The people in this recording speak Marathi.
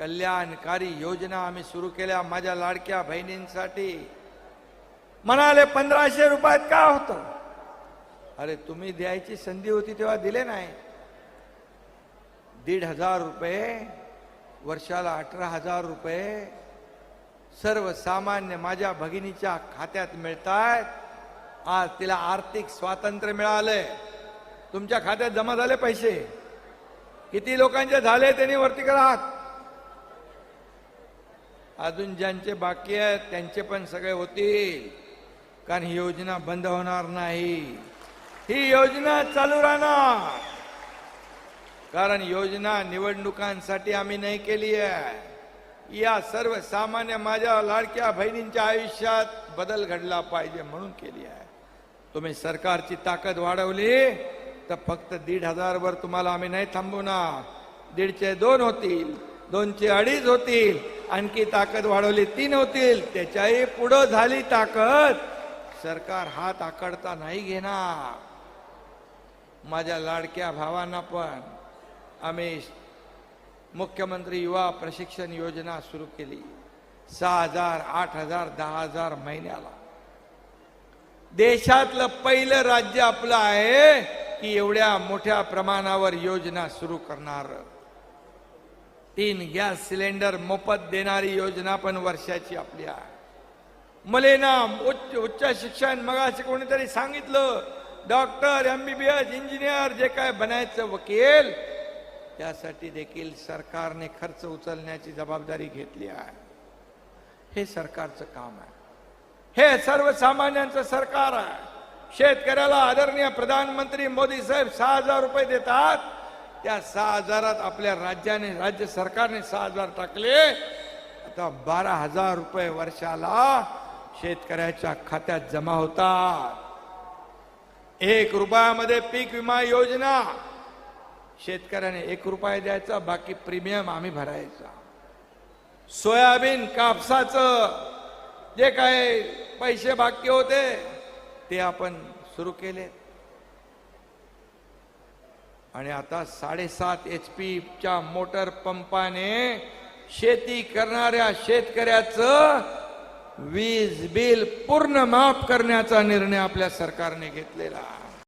कल्याणकारी योजना आम्ही सुरू केल्या माझ्या लाडक्या बहिणींसाठी. म्हणाले पंधराशे रुपयात का होतं? अरे तुम्ही द्यायची संधी होती तेव्हा दिले नाही. दीड हजार रुपये वर्षाला अठरा हजार रुपये सर्वसामान्य माझ्या भगिनीच्या खात्यात मिळतायत. आज तिला आर्थिक स्वातंत्र्य मिळालंय. तुमच्या खात्यात जमा झाले पैसे. किती लोकांचे झाले त्यांनी वरती करा हात. अजून ज्यांचे बाकी आहेत त्यांचे पण सगळे होतील. कारण ही योजना बंद होणार नाही. ही योजना चालू राहणार. कारण योजना निवडणुकांसाठी आम्ही नाही केली आहे. या सर्वसामान्य माझ्या लाडक्या बहिणींच्या आयुष्यात बदल घडला पाहिजे म्हणून केली आहे. तुम्ही सरकारची ताकद वाढवली तर फक्त दीड हजार वर तुम्हाला आम्ही नाही थांबवणार. दीडचे दोन होतील दोनचे अडीच होतील आणखी ताकद वाढवली. तीन होतील. त्याच्याही पुढं झाली ताकद. सरकार हात आकडता नाही घेणार. माझ्या लाडक्या भावांना पण आम्ही मुख्यमंत्री युवा प्रशिक्षण योजना सुरू केली. सहा हजार आठ हजार दहा हजार महिन्याला. देशातलं पहिलं राज्य आपलं आहे की एवढ्या मोठ्या प्रमाणावर योजना सुरू करणार. तीन गॅस सिलेंडर मोफत देणारी योजना पण वर्षाची आपली आहे. मलेना उच्च उच्च शिक्षण मगाशी कोणीतरी सांगितलं डॉक्टर एमबीबीएस इंजिनियर जे काय बनायचं वकील त्यासाठी देखील सरकारने खर्च उचलण्याची जबाबदारी घेतली आहे. हे सरकारचं काम आहे. हे सर्वसामान्यांचं सरकार आहे. शेतकऱ्याला आदरणीय प्रधानमंत्री मोदी साहेब सहा हजार रुपये देतात त्या सहा हजारात आपल्या राज्याने राज्य सरकारने सहा हजार टाकले. आता बारा हजार रुपये वर्षाला शेतकऱ्याच्या खात्यात जमा होतात. एक रुपयामध्ये पीक विमा योजना. शेतकऱ्याने एक रुपया द्यायचा बाकी प्रीमियम आम्ही भरायचा. सोयाबीन कापसाचं जे काय पैसे बाकी होते ते आपण सुरू केले आणि आता साडेसात एच पीच्या मोटर पंपाने शेती करणाऱ्या शेतकऱ्याचं वीज बिल पूर्ण माफ करण्याचा निर्णय आपल्या सरकारने घेतलेला आहे.